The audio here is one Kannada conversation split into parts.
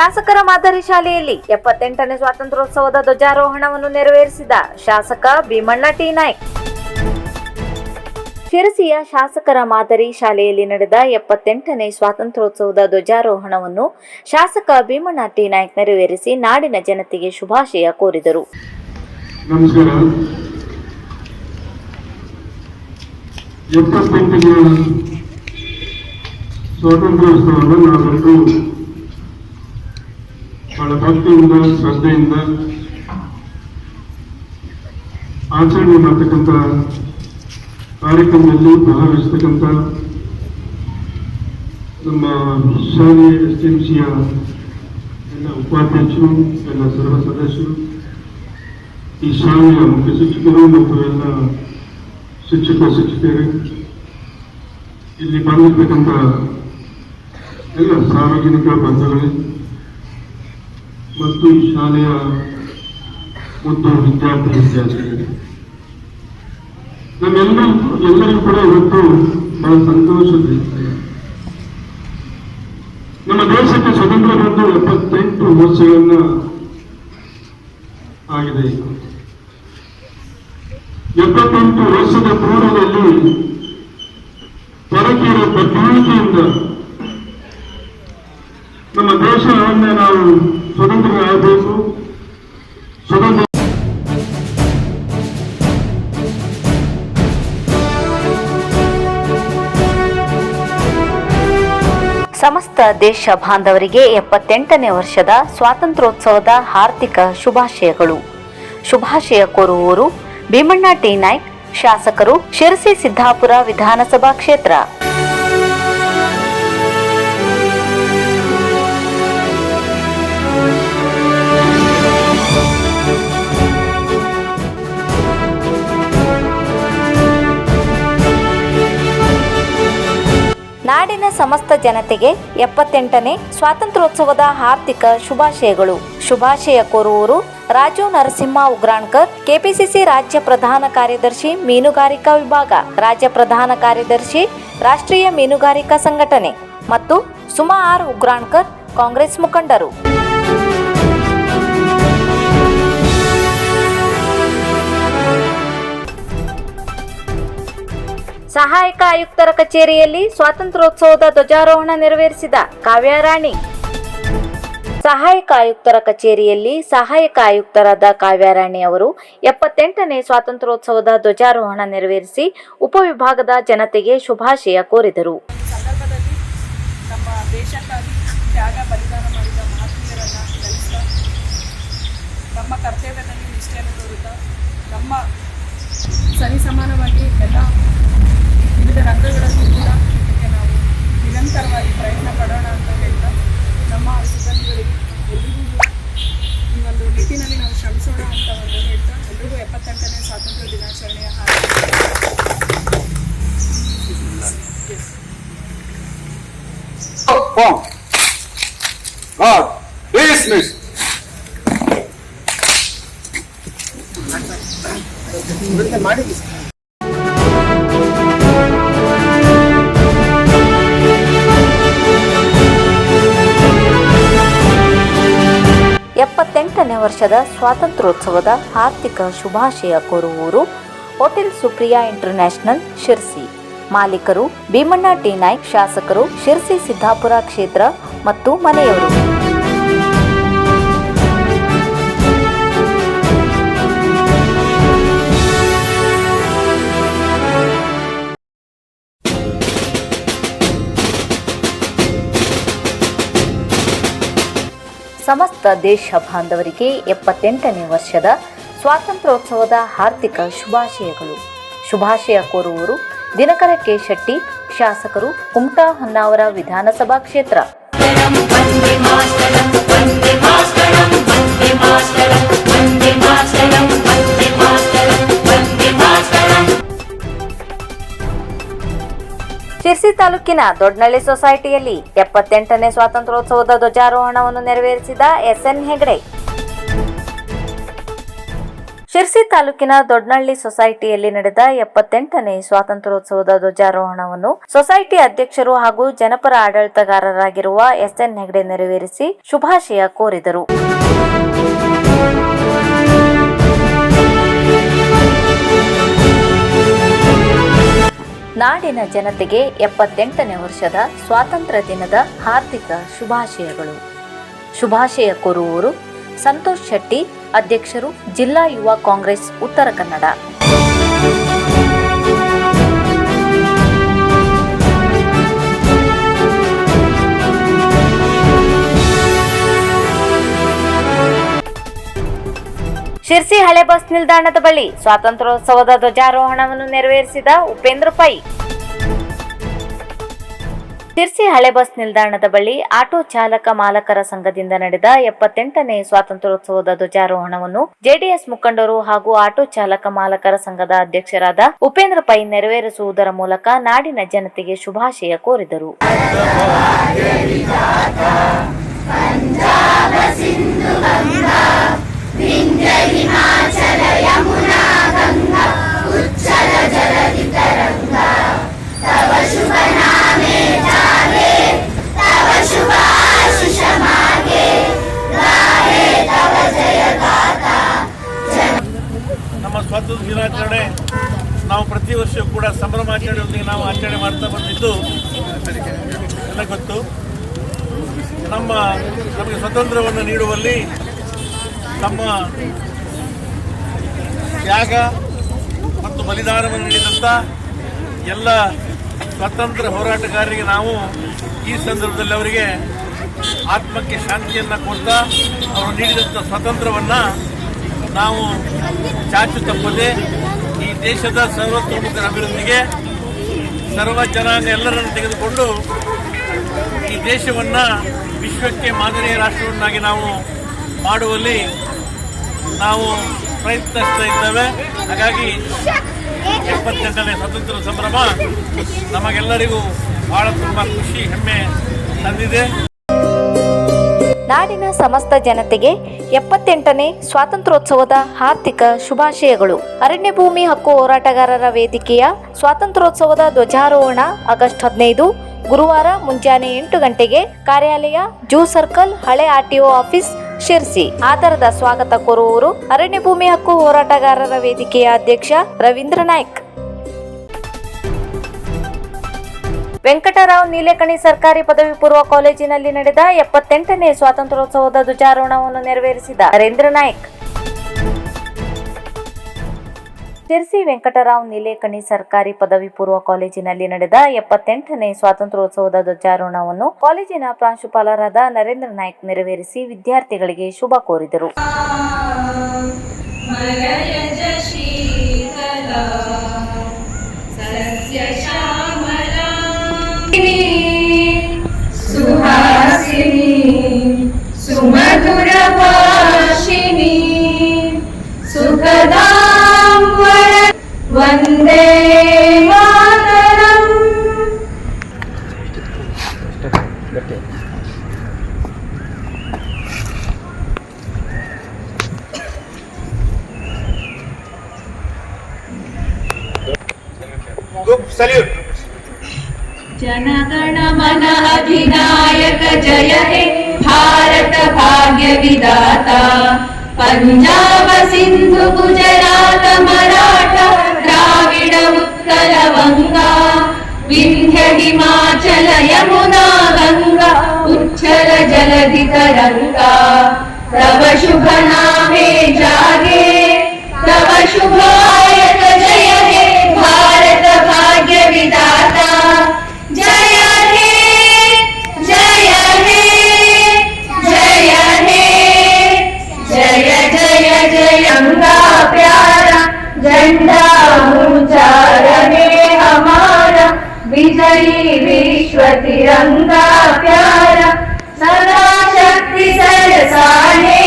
ಶಾಸಕರ ಮಾದರಿ ಶಾಲೆಯಲ್ಲಿ ಎಪ್ಪತ್ತೆಂಟನೇ ಸ್ವಾತಂತ್ರ್ಯೋತ್ಸವದ ಧ್ವಜಾರೋಹಣವನ್ನು ನೆರವೇರಿಸಿದ ಶಾಸಕ ಭೀಮಣ್ಣ ಟಿ ನಾಯ್ಕ್. ಶಿರಸಿಯ ಶಾಸಕರ ಮಾದರಿ ಶಾಲೆಯಲ್ಲಿ ನಡೆದ ಎಪ್ಪತ್ತೆಂಟನೇ ಸ್ವಾತಂತ್ರ್ಯೋತ್ಸವದ ಧ್ವಜಾರೋಹಣವನ್ನು ಶಾಸಕ ಭೀಮಣ್ಣ ಟಿ ನಾಯ್ಕ್ ನೆರವೇರಿಸಿ ನಾಡಿನ ಜನತೆಗೆ ಶುಭಾಶಯ ಕೋರಿದರು. ಸ್ವಾತಂತ್ರ್ಯೋತ್ಸವವನ್ನು ಭಕ್ತಿಯಿಂದ, ಶ್ರದ್ಧೆಯಿಂದ ಆಚರಣೆ ಮಾಡ್ತಕ್ಕಂಥ ಕಾರ್ಯಕ್ರಮದಲ್ಲಿ ಭಾಗವಹಿಸ್ತಕ್ಕಂಥ ನಮ್ಮ ಶಾಲೆ ಎಸ್ ಎಂ ಸಿಯ ಎಲ್ಲ ಉಪಾಧ್ಯಕ್ಷರು, ಎಲ್ಲ ಸರ್ವ ಸದಸ್ಯರು, ಈ ಶಾಲೆಯ ಮುಖ್ಯ ಶಿಕ್ಷಕರು ಮತ್ತು ಎಲ್ಲ ಶಿಕ್ಷಕ ಶಿಕ್ಷಕಿಯರು ಇಲ್ಲಿ ಬಂದಿರ್ತಕ್ಕಂಥ ಎಲ್ಲ ಸಾರ್ವಜನಿಕ ಬಂಧುಗಳೇ ಮತ್ತು ಶಾಲೆಯ ಮತ್ತು ವಿದ್ಯಾರ್ಥಿ ವಿದ್ಯಾರ್ಥಿಗಳು ನಮ್ಮೆಲ್ಲರೂ ಎಲ್ಲರಿಗೂ ಕೂಡ ಇವತ್ತು ಬಹಳ ಸಂತೋಷದ ನಮ್ಮ ದೇಶಕ್ಕೆ ಸ್ವತಂತ್ರ ಬಂದು ಎಪ್ಪತ್ತೆಂಟು ವರ್ಷಗಳನ್ನ ಆಗಿದೆ ಎಪ್ಪತ್ತೆಂಟು ವರ್ಷದ ಪೂರ್ವದಲ್ಲಿ ಪರಕೀಯರ ಬದ್ಧತೆಯಿಂದ ನಮ್ಮ ದೇಶವನ್ನೇ ನಾವು ಸ್ವತಂತ್ರ ಸಮಸ್ತ ದೇಶ ಬಾಂಧವರಿಗೆ ಎಪ್ಪತ್ತೆಂಟನೇ ವರ್ಷದ ಸ್ವಾತಂತ್ರ್ಯೋತ್ಸವದ ಹಾರ್ದಿಕ ಶುಭಾಶಯಗಳು. ಶುಭಾಶಯ ಕೋರುವವರು ಭೀಮಣ್ಣ ಟಿ. ನಾಯ್ಕ್, ಶಾಸಕರು ಶಿರಸಿ ಸಿದ್ದಾಪುರ ವಿಧಾನಸಭಾ ಕ್ಷೇತ್ರ. ನಾಡಿನ ಸಮಸ್ತ ಜನತೆಗೆ ಎಪ್ಪತ್ತೆಂಟನೇ ಸ್ವಾತಂತ್ರ್ಯೋತ್ಸವದ ಹಾರ್ದಿಕ ಶುಭಾಶಯಗಳು. ಶುಭಾಶಯ ಕೋರುವವರು ರಾಜು ನರಸಿಂಹ ಉಗ್ರಾಣ್ಕರ್, ಕೆಪಿಸಿಸಿ ರಾಜ್ಯ ಪ್ರಧಾನ ಕಾರ್ಯದರ್ಶಿ ಮೀನುಗಾರಿಕಾ ವಿಭಾಗ, ರಾಜ್ಯ ಪ್ರಧಾನ ಕಾರ್ಯದರ್ಶಿ ರಾಷ್ಟ್ರೀಯ ಮೀನುಗಾರಿಕಾ ಸಂಘಟನೆ ಮತ್ತು ಸುಮಾ ಆರ್ ಉಗ್ರಾಣ್ಕರ್, ಕಾಂಗ್ರೆಸ್ ಮುಖಂಡರು. ಸಹಾಯಕ ಆಯುಕ್ತರ ಕಚೇರಿಯಲ್ಲಿ ಸ್ವಾತಂತ್ರ್ಯೋತ್ಸವದ ಧ್ವಜಾರೋಹಣ ನೆರವೇರಿಸಿದ ಕಾವ್ಯರಾಣಿ. ಸಹಾಯಕ ಆಯುಕ್ತರ ಕಚೇರಿಯಲ್ಲಿ ಸಹಾಯಕ ಆಯುಕ್ತರಾದ ಕಾವ್ಯರಾಣಿ ಅವರು ಎಪ್ಪತ್ತೆಂಟನೇ ಸ್ವಾತಂತ್ರ್ಯೋತ್ಸವದ ಧ್ವಜಾರೋಹಣ ನೆರವೇರಿಸಿ ಉಪವಿಭಾಗದ ಜನತೆಗೆ ಶುಭಾಶಯ ಕೋರಿದರು. ನಮ್ಮ ಸರಿಸಮಾನವಾಗಿ ಎಲ್ಲ ವಿವಿಧ ರಂಗಗಳಲ್ಲಿ ಕೂಡ ನಾವು ನಿರಂತರವಾಗಿ ಪ್ರಯತ್ನ ಪಡೋಣ ಅಂತ ಹೇಳ್ತಾ ನಮ್ಮ ಸಿಬ್ಬಂದಿಗಳಿಗೆ ಎಲ್ಲರಿಗೂ ಈ ಒಂದು ನಿಟ್ಟಿನಲ್ಲಿ ನಾವು ಶ್ರಮಿಸೋಣ ಅಂತ ಒಂದು ಹೇಳ್ತಾ, ಎಲ್ರಿಗೂ ಎಪ್ಪತ್ತೆಂಟನೇ ಸ್ವಾತಂತ್ರ್ಯ ದಿನಾಚರಣೆಯ ಹಾರೈಕೆ form. ವರ್ಷದ ಸ್ವಾತಂತ್ರ್ಯೋತ್ಸವದ ಹಾರ್ದಿಕ ಶುಭಾಶಯ ಕೋರುವವರು ಹೋಟೆಲ್ ಸುಪ್ರಿಯಾ ಇಂಟರ್ನ್ಯಾಷನಲ್, ಶಿರ್ಸಿ. ಮಾಲೀಕರು ಭೀಮಣ್ಣ ಟಿ. ನಾಯ್ಕ್, ಶಾಸಕರು ಶಿರ್ಸಿ ಸಿದ್ದಾಪುರ ಕ್ಷೇತ್ರ ಮತ್ತು ಮನೆಯವರು. ಸಮಸ್ತ ದೇಶ ಬಾಂಧವರಿಗೆ ಎಪ್ಪತ್ತೆಂಟನೇ ವರ್ಷದ ಸ್ವಾತಂತ್ರ್ಯೋತ್ಸವದ ಹಾರ್ದಿಕ ಶುಭಾಶಯಗಳು. ಶುಭಾಶಯ ಕೋರುವವರು ದಿನಕರ ಕೆ ಶೆಟ್ಟಿ ಶಾಸಕರು ಕುಮಟಾ ಹೊನ್ನಾವರ ವಿಧಾನಸಭಾ ಕ್ಷೇತ್ರ. ತಾಲೂಕಿನ ದೊಡ್ಡನಳ್ಳಿ ಸೊಸೈಟಿಯಲ್ಲಿ ಎಪ್ಪತ್ತೆಂಟನೇ ಸ್ವಾತಂತ್ರ್ಯೋತ್ಸವದ ಧ್ವಜಾರೋಹಣವನ್ನು ನೆರವೇರಿಸಿದ ಎಸ್ಎನ್ ಹೆಗಡೆ. ಶಿರ್ಸಿ ತಾಲೂಕಿನ ದೊಡ್ಡನಳ್ಳಿ ಸೊಸೈಟಿಯಲ್ಲಿ ನಡೆದ ಎಪ್ಪತ್ತೆಂಟನೇ ಸ್ವಾತಂತ್ರ್ಯೋತ್ಸವದ ಧ್ವಜಾರೋಹಣವನ್ನು ಸೊಸೈಟಿ ಅಧ್ಯಕ್ಷರು ಹಾಗೂ ಜನಪರ ಆಡಳಿತಗಾರರಾಗಿರುವ ಎಸ್ಎನ್ ಹೆಗ್ಡೆ ನೆರವೇರಿಸಿ ಶುಭಾಶಯ ಕೋರಿದರು. ನಾಡಿನ ಜನತೆಗೆ ಎಪ್ಪತ್ತೆಂಟನೇ ವರ್ಷದ ಸ್ವಾತಂತ್ರ್ಯ ದಿನದ ಹಾರ್ದಿಕ ಶುಭಾಶಯಗಳು. ಶುಭಾಶಯ ಕೋರುವವರು ಸಂತೋಷ್ ಶೆಟ್ಟಿ, ಅಧ್ಯಕ್ಷರು ಜಿಲ್ಲಾ ಯುವ ಕಾಂಗ್ರೆಸ್, ಉತ್ತರ ಕನ್ನಡ. ಶಿರ್ಸಿ ಹಳೆ ಬಸ್ ನಿಲ್ದಾಣದ ಬಳಿ ಸ್ವಾತಂತ್ರ್ಯೋತ್ಸವದ ಧ್ವಜಾರೋಹಣವನ್ನು ನೆರವೇರಿಸಿದ ಉಪೇಂದ್ರ ಪೈ. ಶಿರ್ಸಿ ಹಳೆ ಬಸ್ ನಿಲ್ದಾಣದ ಬಳಿ ಆಟೋ ಚಾಲಕ ಮಾಲಕರ ಸಂಘದಿಂದ ನಡೆದ ಎಪ್ಪತ್ತೆಂಟನೇ ಸ್ವಾತಂತ್ರ್ಯೋತ್ಸವದ ಧ್ವಜಾರೋಹಣವನ್ನು ಜೆಡಿಎಸ್ ಮುಖಂಡರು ಹಾಗೂ ಆಟೋ ಚಾಲಕ ಮಾಲಕರ ಸಂಘದ ಅಧ್ಯಕ್ಷರಾದ ಉಪೇಂದ್ರ ಪೈ ನೆರವೇರಿಸುವುದರ ಮೂಲಕ ನಾಡಿನ ಜನತೆಗೆ ಶುಭಾಶಯ ಕೋರಿದರು. ನಮ್ಮ ಸ್ವಾತಂತ್ರ್ಯ ದಿನಾಚರಣೆ. ನಾವು ಪ್ರತಿ ವರ್ಷವೂ ಕೂಡ ಸಂಭ್ರಮಾಚರಣೆಯೊಂದಿಗೆ ನಾವು ಆಚರಣೆ ಮಾಡ್ತಾ ಬಂದಿದ್ದು ಎಲ್ಲ ಗೊತ್ತು. ನಮ್ಮ ನಮಗೆ ಸ್ವಾತಂತ್ರ್ಯವನ್ನು ನೀಡುವಲ್ಲಿ ನಮ್ಮ ತ್ಯಾಗ ಮತ್ತು ಬಲಿದಾನವನ್ನು ನೀಡಿದಂಥ ಎಲ್ಲ ಸ್ವತಂತ್ರ ಹೋರಾಟಗಾರರಿಗೆ ನಾವು ಈ ಸಂದರ್ಭದಲ್ಲಿ ಅವರಿಗೆ ಆತ್ಮಕ್ಕೆ ಶಾಂತಿಯನ್ನು ಕೊಡ್ತಾ ಅವರು ನೀಡಿದಂಥ ಸ್ವಾತಂತ್ರ್ಯವನ್ನು ನಾವು ಚಾಚು ತಪ್ಪದೆ ಈ ದೇಶದ ಸರ್ವತೋಮುಖರ ಅಭಿವೃದ್ಧಿಗೆ ಸರ್ವ ಜನಾಂಗ ಎಲ್ಲರನ್ನು ತೆಗೆದುಕೊಂಡು ಈ ದೇಶವನ್ನು ವಿಶ್ವಕ್ಕೆ ಮಾದರಿಯ ರಾಷ್ಟ್ರವನ್ನಾಗಿ ನಾವು ಮಾಡುವಲ್ಲಿ ನಾವು ಪ್ರಯತ್ನಿಸ್ತಾ ಇದ್ದೇವೆ. ಹಾಗಾಗಿ ಎಪ್ಪತ್ತೆಂಟನೇ ಸ್ವಾತಂತ್ರ್ಯ ಸಂಭ್ರಮ ನಮಗೆಲ್ಲರಿಗೂ ಬಹಳ ತುಂಬ ಖುಷಿ, ಹೆಮ್ಮೆ ತಂದಿದೆ. ನಾಡಿನ ಸಮಸ್ತ ಜನತೆಗೆ ಎಪ್ಪತ್ತೆಂಟನೇ ಸ್ವಾತಂತ್ರ್ಯೋತ್ಸವದ ಹಾರ್ದಿಕ ಶುಭಾಶಯಗಳು. ಅರಣ್ಯ ಭೂಮಿ ಹಕ್ಕು ಹೋರಾಟಗಾರರ ವೇದಿಕೆಯ ಸ್ವಾತಂತ್ರ್ಯೋತ್ಸವದ ಧ್ವಜಾರೋಹಣ ಆಗಸ್ಟ್ ಹದಿನೈದು, ಗುರುವಾರ ಮುಂಜಾನೆ ಎಂಟು ಗಂಟೆಗೆ ಕಾರ್ಯಾಲಯ ಜೂ ಸರ್ಕಲ್ ಹಳೆ ಆರ್ಟಿಒ ಆಫೀಸ್ ಶಿರ್ಸಿ. ಆಧಾರದ ಸ್ವಾಗತ ಕೋರುವವರು ಅರಣ್ಯ ಭೂಮಿ ಹಕ್ಕು ಹೋರಾಟಗಾರರ ವೇದಿಕೆಯ ಅಧ್ಯಕ್ಷ ರವೀಂದ್ರ ನಾಯ್ಕ್. ವೆಂಕಟರಾವ್ ನೀಲೇಕಣಿ ಸರ್ಕಾರಿ ಪದವಿ ಪೂರ್ವ ಕಾಲೇಜಿನಲ್ಲಿ ನಡೆದ ಎಪ್ಪತ್ತೆಂಟನೇ ಸ್ವಾತಂತ್ರ್ಯೋತ್ಸವದ ಧ್ವಜಾರೋಹಣವನ್ನು ನೆರವೇರಿಸಿದ ನರೇಂದ್ರ ನಾಯ್ಕ್. ತಿರ್ಸಿ ವೆಂಕಟರಾವ್ ನಿಲೇಕಣಿ ಸರ್ಕಾರಿ ಪದವಿ ಪೂರ್ವ ಕಾಲೇಜಿನಲ್ಲಿ ನಡೆದ ಎಪ್ಪತ್ತೆಂಟನೇ ಸ್ವಾತಂತ್ರ್ಯೋತ್ಸವದ ಧ್ವಜಾರೋಹಣವನ್ನು ಕಾಲೇಜಿನ ಪ್ರಾಂಶುಪಾಲರಾದ ನರೇಂದ್ರ ನಾಯ್ಕ್ ನೆರವೇರಿಸಿ ವಿದ್ಯಾರ್ಥಿಗಳಿಗೆ ಶುಭ ಕೋರಿದರು. పంజాబ సింధు గుజరాత మరాఠ ద్రావిడ ఉత్కల వంగా వింధ్య హిమాచల యమునా గంగా ఉచ్చల జలధి తరంగా తవ శుభ నామే జాగే తవ శుభ तिरंगा प्यारा सदा शक्ति सरसाने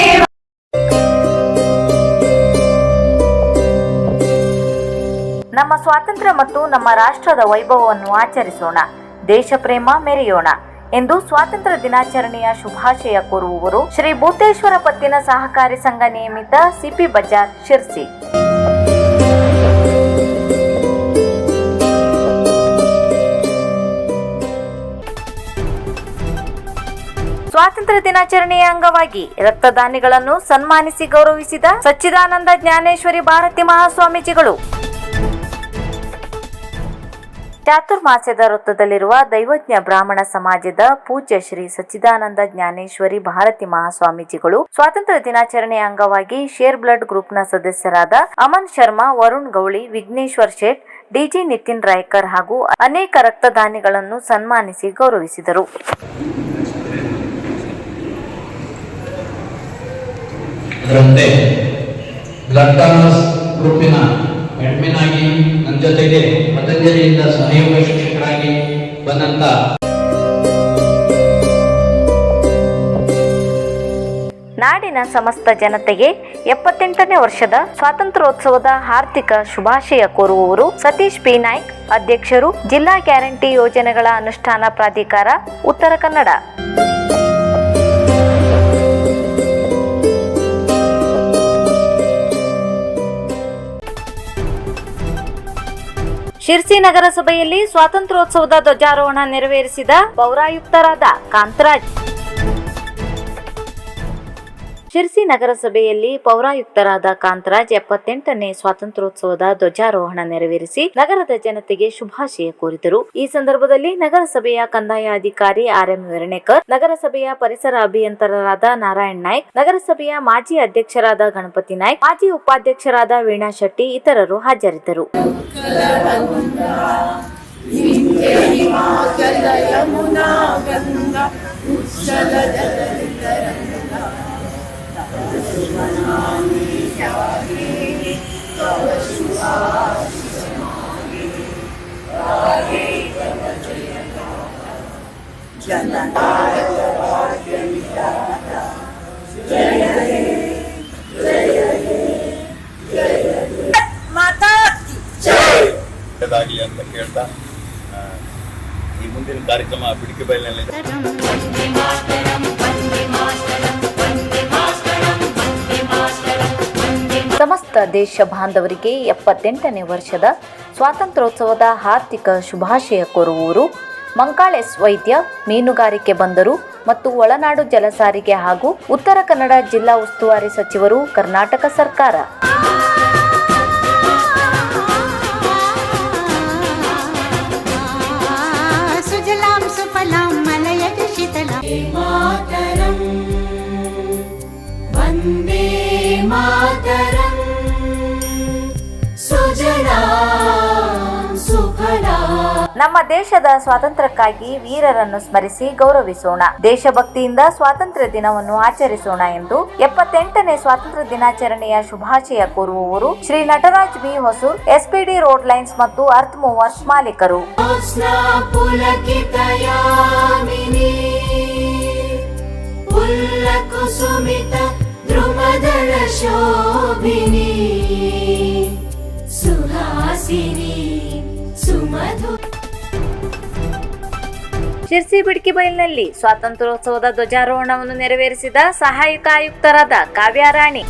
ನಮ್ಮ ಸ್ವಾತಂತ್ರ್ಯ ಮತ್ತು ನಮ್ಮ ರಾಷ್ಟ್ರದ ವೈಭವವನ್ನು ಆಚರಿಸೋಣ ದೇಶ ಪ್ರೇಮ ಮೆರೆಯೋಣ ಎಂದು ಸ್ವಾತಂತ್ರ್ಯ ದಿನಾಚರಣೆಯ ಶುಭಾಶಯ ಕೋರುವವರು ಶ್ರೀ ಭೂತೇಶ್ವರ ಪತ್ತಿನ ಸಹಕಾರಿ ಸಂಘ ನಿಯಮಿತ ಸಿಪಿ ಬಜಾರ್ ಶಿರ್ಸಿ ಸ್ವಾತಂತ್ರ್ಯ ದಿನಾಚರಣೆಯ ಅಂಗವಾಗಿ ರಕ್ತದಾನಿಗಳನ್ನು ಸನ್ಮಾನಿಸಿ ಗೌರವಿಸಿದ ಸಚ್ಚಿದಾನಂದ ಜ್ಞಾನೇಶ್ವರಿ ಭಾರತಿ ಮಹಾಸ್ವಾಮೀಜಿಗಳು. ಚಾತುರ್ಮಾಸ್ಯದ ವೃತ್ತದಲ್ಲಿರುವ ದೈವಜ್ಞ ಬ್ರಾಹ್ಮಣ ಸಮಾಜದ ಪೂಜ್ಯ ಶ್ರೀ ಸಚ್ಚಿದಾನಂದ ಜ್ಞಾನೇಶ್ವರಿ ಭಾರತಿ ಮಹಾಸ್ವಾಮೀಜಿಗಳು ಸ್ವಾತಂತ್ರ್ಯ ದಿನಾಚರಣೆಯ ಅಂಗವಾಗಿ ಶೇರ್ ಬ್ಲಡ್ ಗ್ರೂಪ್ನ ಸದಸ್ಯರಾದ ಅಮನ್ ಶರ್ಮಾ, ವರುಣ್ ಗೌಳಿ, ವಿಘ್ನೇಶ್ವರ್ ಶೇಟ್ ಡಿಜಿ ನಿತಿನ್ ರಾಯ್ಕರ್ ಹಾಗೂ ಅನೇಕ ರಕ್ತದಾನಿಗಳನ್ನು ಸನ್ಮಾನಿಸಿ ಗೌರವಿಸಿದರು. ಅದರಂತೆ ಬ್ಲಡ್ ಡಾನರ್ಸ್ ಗ್ರೂಪಿನ ಅಡ್ಮಿನ್ ಆಗಿ ನನ್ನ ಜೊತೆಗೆ ಪತಂಜಲಿಯಿಂದ ಸಹಯೋಗ ಶಿಕ್ಷಕರಾಗಿ ಬಂದಂತ ನಾಡಿನ ಸಮಸ್ತ ಜನತೆಗೆ ಎಪ್ಪತ್ತೆಂಟನೇ ವರ್ಷದ ಸ್ವಾತಂತ್ರ್ಯೋತ್ಸವದ ಹಾರ್ದಿಕ ಶುಭಾಶಯ ಕೋರುವವರು ಸತೀಶ್ ಪಿ. ನಾಯ್ಕ್, ಅಧ್ಯಕ್ಷರು ಜಿಲ್ಲಾ ಗ್ಯಾರಂಟಿ ಯೋಜನೆಗಳ ಅನುಷ್ಠಾನ ಪ್ರಾಧಿಕಾರ, ಉತ್ತರ ಕನ್ನಡ. ಶಿರ್ಸಿ ನಗರಸಭೆಯಲ್ಲಿ ಸ್ವಾತಂತ್ರ್ಯೋತ್ಸವದ ಧ್ವಜಾರೋಹಣ ನೆರವೇರಿಸಿದ ಪೌರಾಯುಕ್ತರಾದ ಕಾಂತರಾಜ್. ಶಿರ್ಸಿ ನಗರಸಭೆಯಲ್ಲಿ ಪೌರಾಯುಕ್ತರಾದ ಕಾಂತರಾಜ್ ಎಪ್ಪತ್ತೆಂಟನೇ ಸ್ವಾತಂತ್ರ್ಯೋತ್ಸವದ ಧ್ವಜಾರೋಹಣ ನೆರವೇರಿಸಿ ನಗರದ ಜನತೆಗೆ ಶುಭಾಶಯ ಕೋರಿದರು. ಈ ಸಂದರ್ಭದಲ್ಲಿ ನಗರಸಭೆಯ ಕಂದಾಯ ಅಧಿಕಾರಿ ಆರ್ ಎಂ ವೆರಣೇಕರ್ ನಗರಸಭೆಯ ಪರಿಸರ ಅಭಿಯಂತರರಾದ ನಾರಾಯಣ್ ನಾಯ್ಕ್, ನಗರಸಭೆಯ ಮಾಜಿ ಅಧ್ಯಕ್ಷರಾದ ಗಣಪತಿ ನಾಯ್ಕ್, ಮಾಜಿ ಉಪಾಧ್ಯಕ್ಷರಾದ ವೀಣಾ ಶೆಟ್ಟಿ ಇತರರು ಹಾಜರಿದ್ದರು. ಒಳ್ಳೆಯದಾಗಲಿ ಅಂತ ಕೇಳ್ತಾ ಈ ಮುಂದಿನ ಕಾರ್ಯಕ್ರಮ ಬಿಡಿಕೆ ಬಯಲಿನಲ್ಲಿ. ಸಮಸ್ತ ದೇಶ ಬಾಂಧವರಿಗೆ ಎಪ್ಪತ್ತೆಂಟನೇ ವರ್ಷದ ಸ್ವಾತಂತ್ರ್ಯೋತ್ಸವದ ಹಾರ್ದಿಕ ಶುಭಾಶಯ ಕೋರುವವರು. ಮಂಕಾಳೆಸ್ ವೈದ್ಯ ಮೀನುಗಾರಿಕೆ ಬಂದರು ಮತ್ತು ಒಳನಾಡು ಜಲಸಾರಿಗೆ ಹಾಗೂ ಉತ್ತರ ಕನ್ನಡ ಜಿಲ್ಲಾ ಉಸ್ತುವಾರಿ ಸಚಿವರು ಕರ್ನಾಟಕ ಸರ್ಕಾರ. ಮಾತರಂ ವಂದೇ ಮಾತರ. ನಮ್ಮ ದೇಶದ ಸ್ವಾತಂತ್ರ್ಯಕ್ಕಾಗಿ ವೀರರನ್ನು ಸ್ಮರಿಸಿ ಗೌರವಿಸೋಣ. ದೇಶಭಕ್ತಿಯಿಂದ ಸ್ವಾತಂತ್ರ್ಯ ದಿನವನ್ನು ಆಚರಿಸೋಣ ಎಂದು ಎಪ್ಪತ್ತೆಂಟನೇ ಸ್ವಾತಂತ್ರ್ಯ ದಿನಾಚರಣೆಯ ಶುಭಾಶಯ ಕೋರುವವರು Shri Nataraj B Hosur, SPD road lines ಮತ್ತು ಅರ್ಥ್ ಮೂವರ್ಸ್ ಮಾಲೀಕರು. ಸುಹಾಸಿನಿ ಸುಮಧು ಶಿರ್ಸಿ ಬಿಡ್ಕಿ ಬೈಲ್ನಲ್ಲಿ ಸ್ವಾತಂತ್ರ್ಯೋತ್ಸವದ ಧ್ವಜಾರೋಹಣವನ್ನು ನೆರವೇರಿಸಿದ ಸಹಾಯಕ ಆಯುಕ್ತರಾದ ಕಾವ್ಯಾರಾಣಿ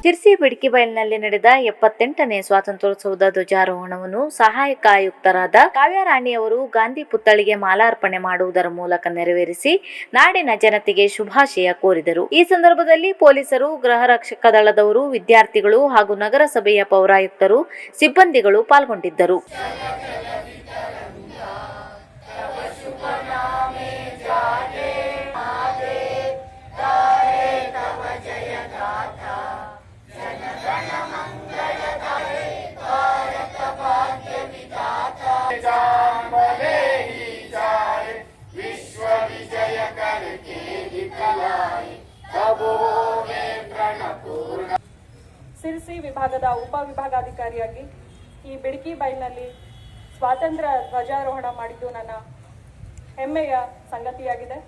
ಶಿರ್ಸಿ ಬಿಡ್ಕಿ ಬೈಲ್ನಲ್ಲಿ ನಡೆದ ಎಪ್ಪತ್ತೆಂಟನೇ ಸ್ವಾತಂತ್ರ್ಯೋತ್ಸವದ ಧ್ವಜಾರೋಹಣವನ್ನು ಸಹಾಯಕ ಆಯುಕ್ತರಾದ ಕಾವ್ಯಾರಾಣಿಯವರು ಗಾಂಧಿ ಪುತ್ಥಳಿಗೆ ಮಾಲಾರ್ಪಣೆ ಮಾಡುವುದರ ಮೂಲಕ ನೆರವೇರಿಸಿ ನಾಡಿನ ಜನತೆಗೆ ಶುಭಾಶಯ ಕೋರಿದರು. ಈ ಸಂದರ್ಭದಲ್ಲಿ ಪೊಲೀಸರು, ಗೃಹ ರಕ್ಷಕ ದಳದವರು, ವಿದ್ಯಾರ್ಥಿಗಳು ಹಾಗೂ ನಗರಸಭೆಯ ಪೌರಾಯುಕ್ತರು, ಸಿಬ್ಬಂದಿಗಳು ಪಾಲ್ಗೊಂಡಿದ್ದರು. ಸಿರ್ಸಿ ವಿಭಾಗದ ಉಪವಿಭಾಗಾಧಿಕಾರಿಯಾಗಿ ಈ ಬಿಡಕಿ ಬೈಲ್ನಲ್ಲಿ ಸ್ವಾತಂತ್ರ್ಯ ಧ್ವಜಾರೋಹಣ ಮಾಡಿದ್ದು ನನ್ನ ಹೆಮ್ಮೆಯ ಸಂಗತಿಯಾಗಿದೆ.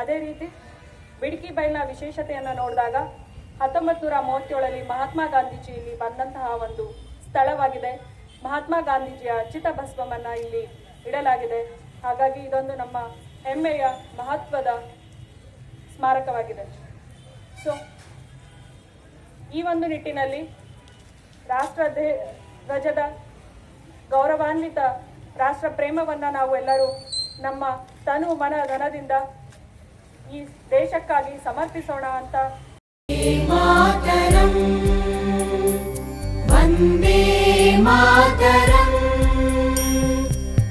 ಅದೇ ರೀತಿ ಬಿಡಕಿ ಬೈಲ್ನ ವಿಶೇಷತೆಯನ್ನು ನೋಡಿದಾಗ ಹತ್ತೊಂಬತ್ತು ನೂರ ಮೂವತ್ತೇಳರಲ್ಲಿ ಮಹಾತ್ಮ ಗಾಂಧೀಜಿ ಇಲ್ಲಿ ಬಂದಂತಹ ಒಂದು ಸ್ಥಳವಾಗಿದೆ. ಮಹಾತ್ಮ ಗಾಂಧೀಜಿಯ ಚಿತಭಸ್ವವನ್ನು ಇಲ್ಲಿ ಇಡಲಾಗಿದೆ. ಹಾಗಾಗಿ ಇದೊಂದು ನಮ್ಮ ಹೆಮ್ಮೆಯ ಮಹತ್ವದ ಸ್ಮಾರಕವಾಗಿದೆ. ಸೊ ಈ ಒಂದು ನಿಟ್ಟಿನಲ್ಲಿ ರಾಷ್ಟ್ರ ಧ್ವಜದ ಗೌರವಾನ್ವಿತ ರಾಷ್ಟ್ರ ಪ್ರೇಮವನ್ನು ನಾವು ಎಲ್ಲರೂ ನಮ್ಮ ತನು ಮನ ಧನದಿಂದ ಈ ದೇಶಕ್ಕಾಗಿ ಸಮರ್ಪಿಸೋಣ ಅಂತ. ಮಾತರಂ.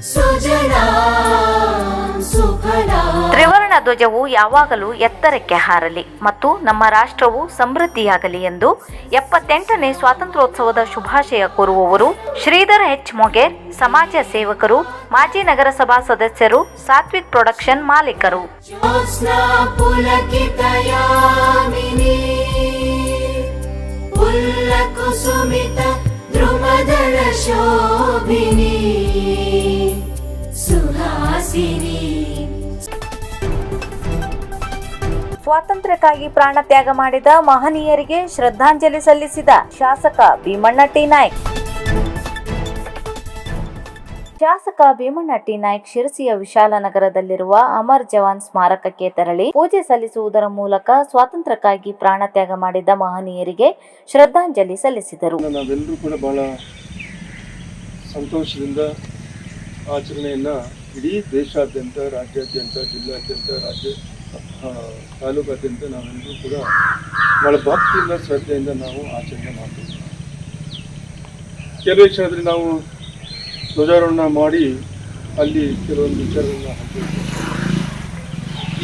ಸುಜನಾ ಧ್ವಜವು ಯಾವಾಗಲೂ ಎತ್ತರಕ್ಕೆ ಹಾರಲಿ ಮತ್ತು ನಮ್ಮ ರಾಷ್ಟ್ರವು ಸಮೃದ್ಧಿಯಾಗಲಿ ಎಂದು ಎಪ್ಪತ್ತೆಂಟನೇ ಸ್ವಾತಂತ್ರ್ಯೋತ್ಸವದ ಶುಭಾಶಯ ಕೋರುವವರು ಶ್ರೀಧರ್ ಹೆಚ್ ಮೊಗೇರ್, ಸಮಾಜ ಸೇವಕರು, ಮಾಜಿ ನಗರಸಭಾ ಸದಸ್ಯರು, ಸಾತ್ವಿಕ್ ಪ್ರೊಡಕ್ಷನ್ ಮಾಲೀಕರು. ಸುಹಾಸಿನಿ. ಸ್ವಾತಂತ್ರ್ಯಕ್ಕಾಗಿ ಪ್ರಾಣ ತ್ಯಾಗ ಮಾಡಿದ ಮಹನೀಯರಿಗೆ ಶ್ರದ್ಧಾಂಜಲಿ ಸಲ್ಲಿಸಿದ ಶಾಸಕ ಭೀಮಣ್ಣ ಟಿ ನಾಯ್ಕ್. ಶಾಸಕ ಭೀಮಣ್ಣ ಟಿ ನಾಯ್ಕ್ ಶಿರಸಿಯ ವಿಶಾಲನಗರದಲ್ಲಿರುವ ಅಮರ್ ಜವಾನ್ ಸ್ಮಾರಕಕ್ಕೆ ತೆರಳಿ ಪೂಜೆ ಸಲ್ಲಿಸುವುದರ ಮೂಲಕ ಸ್ವಾತಂತ್ರ್ಯಕ್ಕಾಗಿ ಪ್ರಾಣ ತ್ಯಾಗ ಮಾಡಿದ ಮಹನೀಯರಿಗೆ ಶ್ರದ್ಧಾಂಜಲಿ ಸಲ್ಲಿಸಿದರು. ನಾವೆಲ್ಲರೂ ಕೂಡ ಬಹಳ ಸಂತೋಷದಿಂದ ಆಚರಣೆಯನ್ನು ಇಡೀ ದೇಶಾದ್ಯಂತ, ರಾಜ್ಯಾದ್ಯಂತ, ಜಿಲ್ಲಾದ್ಯಂತ, ರಾಜ್ಯ ತಾಲೂಕಾದ್ಯಂತ ನಾವೆಲ್ಲರೂ ಕೂಡ ಬಹಳ ಭಕ್ತಿಯಿಂದ ಶ್ರದ್ಧೆಯಿಂದ ನಾವು ಆಚರಣೆ ಮಾಡ್ತೀವಿ. ಕೆಲವು ಕ್ಷಣದಲ್ಲಿ ನಾವು ಧ್ವಜಾರೋಹಣ ಮಾಡಿ ಅಲ್ಲಿ ಕೆಲವೊಂದು ವಿಚಾರಗಳನ್ನ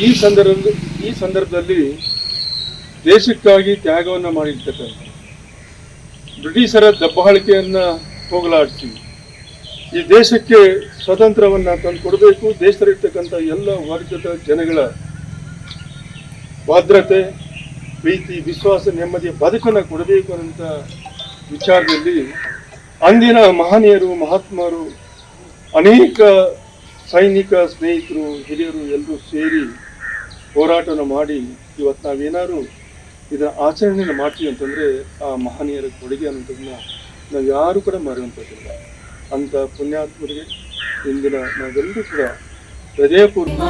ಈ ಸಂದರ್ಭ ಈ ಸಂದರ್ಭದಲ್ಲಿ ದೇಶಕ್ಕಾಗಿ ತ್ಯಾಗವನ್ನು ಮಾಡಿರ್ತಕ್ಕಂಥ ಬ್ರಿಟಿಷರ ದಬ್ಬಾಳಿಕೆಯನ್ನು ಹೋಗಲಾಡಿಸಿ, ಈ ದೇಶಕ್ಕೆ ಸ್ವತಂತ್ರವನ್ನ ತಂದು ಕೊಡಬೇಕು ದೇಶದಲ್ಲಿರ್ತಕ್ಕಂಥ ಎಲ್ಲ ವರ್ಗದ ಜನಗಳ ಭದ್ರತೆ, ಪ್ರೀತಿ, ವಿಶ್ವಾಸ ನೆಮ್ಮದಿಯ ಬದುಕನ್ನು ಕೊಡಬೇಕು ಅನ್ನೋಂಥ ವಿಚಾರದಲ್ಲಿ ಅಂದಿನ ಮಹನೀಯರು, ಮಹಾತ್ಮರು, ಅನೇಕ ಸೈನಿಕ ಸ್ನೇಹಿತರು, ಹಿರಿಯರು ಎಲ್ಲರೂ ಸೇರಿ ಹೋರಾಟನ ಮಾಡಿ ಇವತ್ತು ನಾವೇನಾದ್ರು ಇದರ ಆಚರಣೆಯನ್ನು ಮಾಡ್ತೀವಿ ಅಂತಂದರೆ ಆ ಮಹನೀಯರ ಕೊಡುಗೆ ಅನ್ನೋದನ್ನ ನಾವು ಯಾರು ಕೂಡ ಮರೆಯುವಂಥದ್ದಿಲ್ಲ. ಅಂಥ ಪುಣ್ಯಾತ್ಮರಿಗೆ ಇಂದಿನ ನಾವೆಲ್ಲರೂ ಕೂಡ ಹೃದಯಪೂರ್ವ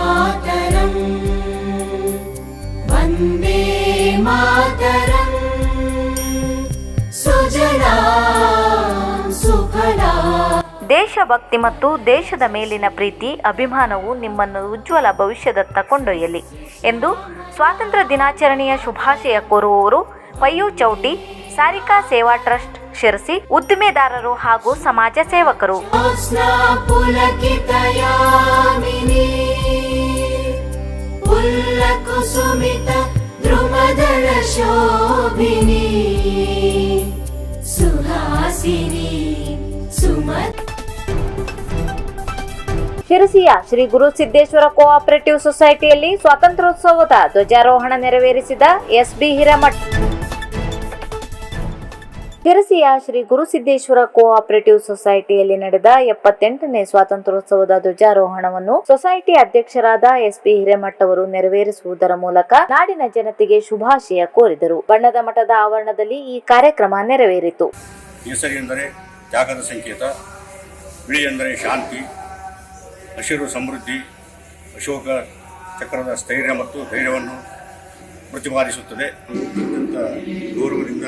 ದೇಶಭಕ್ತಿ ಮತ್ತು ದೇಶದ ಮೇಲಿನ ಪ್ರೀತಿ ಅಭಿಮಾನವು ನಿಮ್ಮನ್ನು ಉಜ್ವಲ ಭವಿಷ್ಯದತ್ತ ಕೊಂಡೊಯ್ಯಲಿ ಎಂದು ಸ್ವಾತಂತ್ರ್ಯ ದಿನಾಚರಣೆಯ ಶುಭಾಶಯ ಕೋರುವವರು ಪಯ್ಯು ಚೌಟಿ ಸಾರಿಕಾ ಸೇವಾ ಟ್ರಸ್ಟ್ ಶಿರಸಿ ಉದ್ದಿಮೆದಾರರು ಹಾಗೂ ಸಮಾಜ ಸೇವಕರು. ಕುರುಮದಳ ಶೋಭಿನಿ, ಸುಹಾಸಿನಿ, ಸುಮತ್. ಶಿರಸಿಯ ಶ್ರೀ ಗುರು ಸಿದ್ದೇಶ್ವರ ಕೋಆಪರೇಟಿವ್ ಸೊಸೈಟಿಯಲ್ಲಿ ಸ್ವಾತಂತ್ರ್ಯೋತ್ಸವದ ಧ್ವಜಾರೋಹಣ ನೆರವೇರಿಸಿದ ಎಸ್ಬಿ ಹಿರಮಠ್. ಶಿರಸಿಯ ಶ್ರೀ ಗುರುಸಿದ್ದೇಶ್ವರ ಕೋಆಪರೇಟಿವ್ ಸೊಸೈಟಿಯಲ್ಲಿ ನಡೆದ ಎಪ್ಪತ್ತೆಂಟನೇ ಸ್ವಾತಂತ್ರ್ಯೋತ್ಸವದ ಧ್ವಜಾರೋಹಣವನ್ನು ಸೊಸೈಟಿ ಅಧ್ಯಕ್ಷರಾದ ಎಸ್ಪಿ ಹಿರೇಮಠ್ ಅವರು ನೆರವೇರಿಸುವುದರ ಮೂಲಕ ನಾಡಿನ ಜನತೆಗೆ ಶುಭಾಶಯ ಕೋರಿದರು. ಬಣ್ಣದ ಮಠದ ಆವರಣದಲ್ಲಿ ಈ ಕಾರ್ಯಕ್ರಮ ನೆರವೇರಿತು. ಎಂದರೆ ತ್ಯಾಗದ ಸಂಕೇತ ಬಿಳಿ ಶಾಂತಿ, ಹಸಿರು ಸಮೃದ್ಧಿ, ಅಶೋಕ ಚಕ್ರದ ಸ್ಥೈರ್ಯ ಮತ್ತು ಧೈರ್ಯವನ್ನು ಪ್ರತಿಪಾದಿಸುತ್ತದೆ. ಅತ್ಯಂತ ಗೌರವದಿಂದ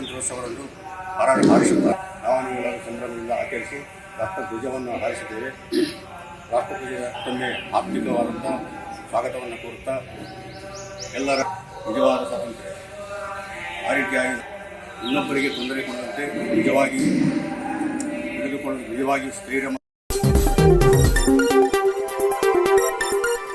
ಸ್ವಾತಂತ್ರ್ಯೋತ್ಸವವನ್ನು ಹಾರಾಟ ಮಾಡಿಸುತ್ತಾ ನಾವು ನೀವೆಲ್ಲರೂ ಸಂಭ್ರಮದಿಂದ ಆಚರಿಸಿ ರಾಷ್ಟ್ರಧ್ವಜವನ್ನು ಹಾರಿಸಿದ್ದೇವೆ ರಾಷ್ಟ್ರಧ್ವಜದ ತಮ್ಮೆ ಆರ್ಥಿಕವಾದಂಥ ಸ್ವಾಗತವನ್ನು ಕೋರುತ್ತಾ ಎಲ್ಲರ ನಿಜವಾದ ಸ್ವಾತಂತ್ರ್ಯ. ಆ ರೀತಿಯಾಗಿ ಇನ್ನೊಬ್ಬರಿಗೆ ತೊಂದರೆ ಕೊಡದಂತೆ ನಿಜವಾಗಿ ತೆಗೆದುಕೊಂಡು ನಿಜವಾಗಿ ಸ್ಥೈರ್ಯ